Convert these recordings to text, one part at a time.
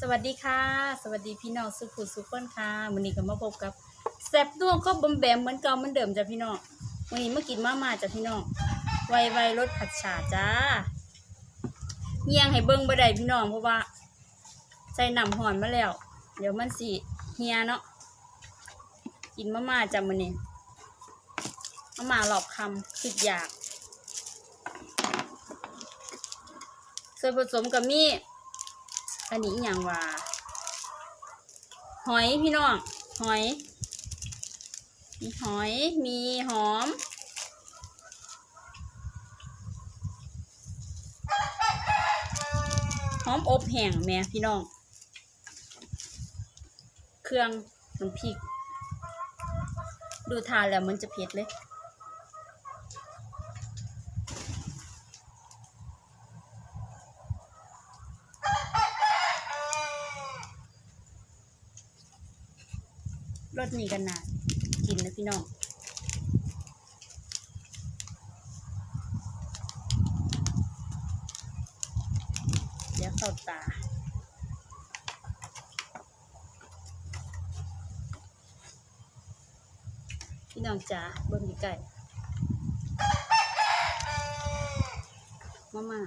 สวัสดีค่ะ สวัสดีพี่น้องสุขุสุขคนค่ะวันนี้ก็มาพบกับแซ่บด้วงก็บอมแบมเหมือนเก่าเหมือนเดิมจ้ะพี่น้องวันนี้มากินมามาจ้ะพี่น้องไวไวรสผัดฉาจ้าเงียงให้เบิ้งบ่ได้พี่น้องเพราะว่าใส่น้ำหอนมาแล้ว เดี๋ยวมันสิเฮียเนาะกินมามาจ้ะมื้อนี้มามาหลอบคำคิดอยากส่วนผสมก็มี อันนี้อย่างว่า หอยพี่น้อง หอย มีหอย มีหอม หอมอบแห้งแม่พี่น้อง เครื่องน้ำพริก ดูทานแล้วมันจะเผ็ดเลย รสนี้กันนากินนะพี่น้องเดี๋ยวเข้าตาพี่น้องจ๋าเบิ่งใกล้ๆมามา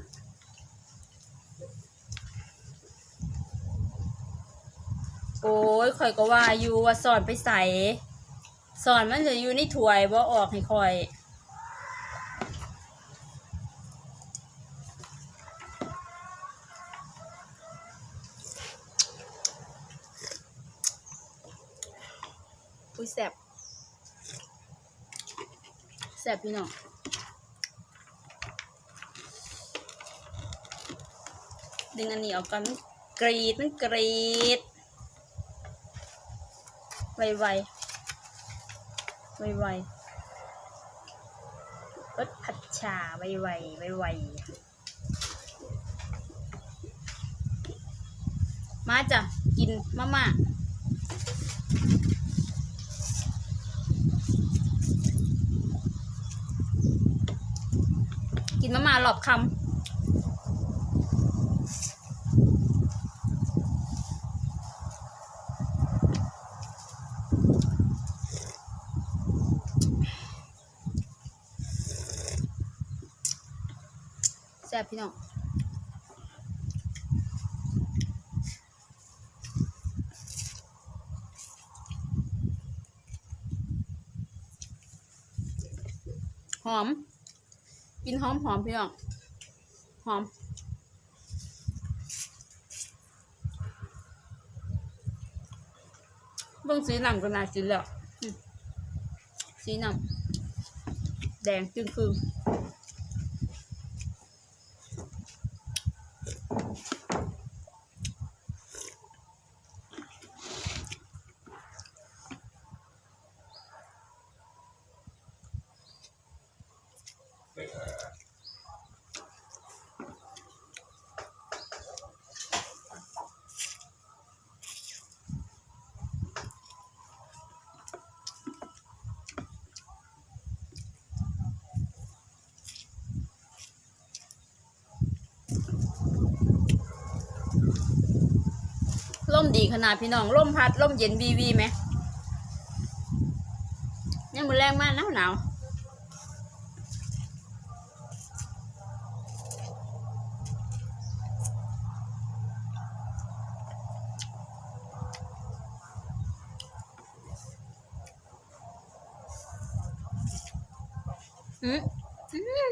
โอ้ยข่อยก็ว่าอยู่ว่าสอนไปใส่สอนมันจะอยู่ในถ้วยบ่ออกให้ข่อยอุ้ยแสบแสบพี่น้องดึงอันนี้ออกก่อนมันกรีดมันกรีด ไวไวไวไวรสผัดชาไวไวไวไวมาจ้ะกินมาม่ากินมาม่าหลอบคำ ซ่บพี่น้องหอม กินหอมหอมพี่น้องหอมเบิ่งสีน้ำก็น่ากินแล้วสีน้ำแดงจึงคือ มดีขนาดพี่น้องล่มพัดล่มเย็นวีวีไหมยังมือแรงมากหนาวหนาวอืมอืม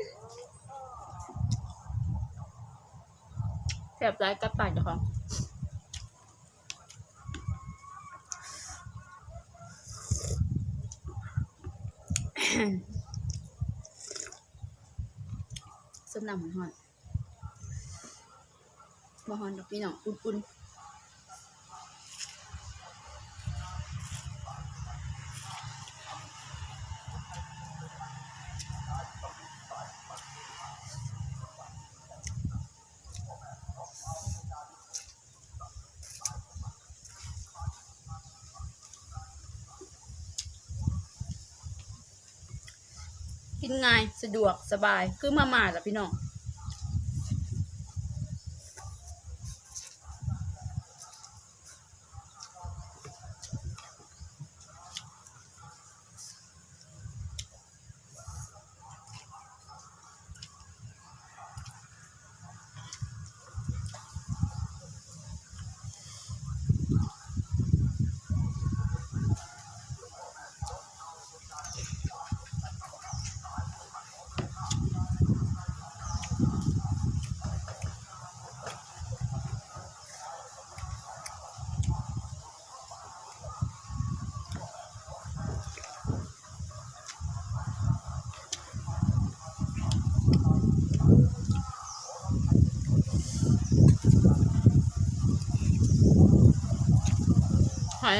แสบใจกับปากเจ้าของ สมน้ำหอนหอนบ่หอนดอกพี่น้อง อุ่นๆ กินง่ายสะดวกสบายคือมาม่าจ้ะพี่น้อง อย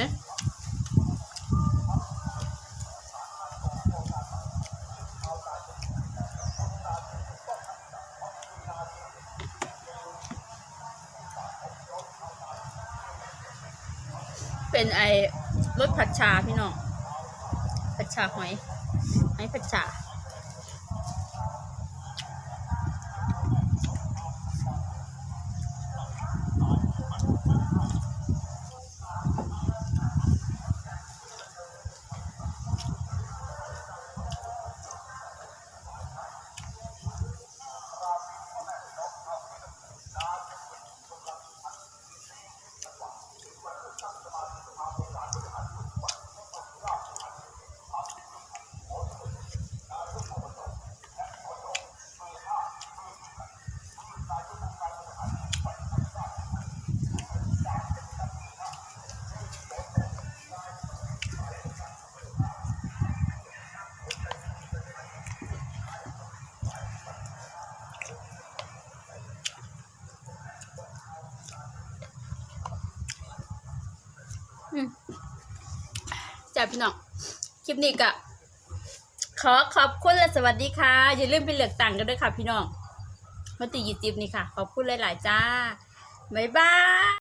เป็นไอรสผัดชาพี่น้องผัดชาหอยหอยผัดชา จ้าพี่น้อง คลิปนี้ก็ขอขอบคุณและสวัสดีค่ะ อย่าลืมไปเลือกตังกันด้วยค่ะพี่น้องมาตียีจิบนี่ค่ะ ขอบคุณหลาย ๆ จ้า บ๊ายบาย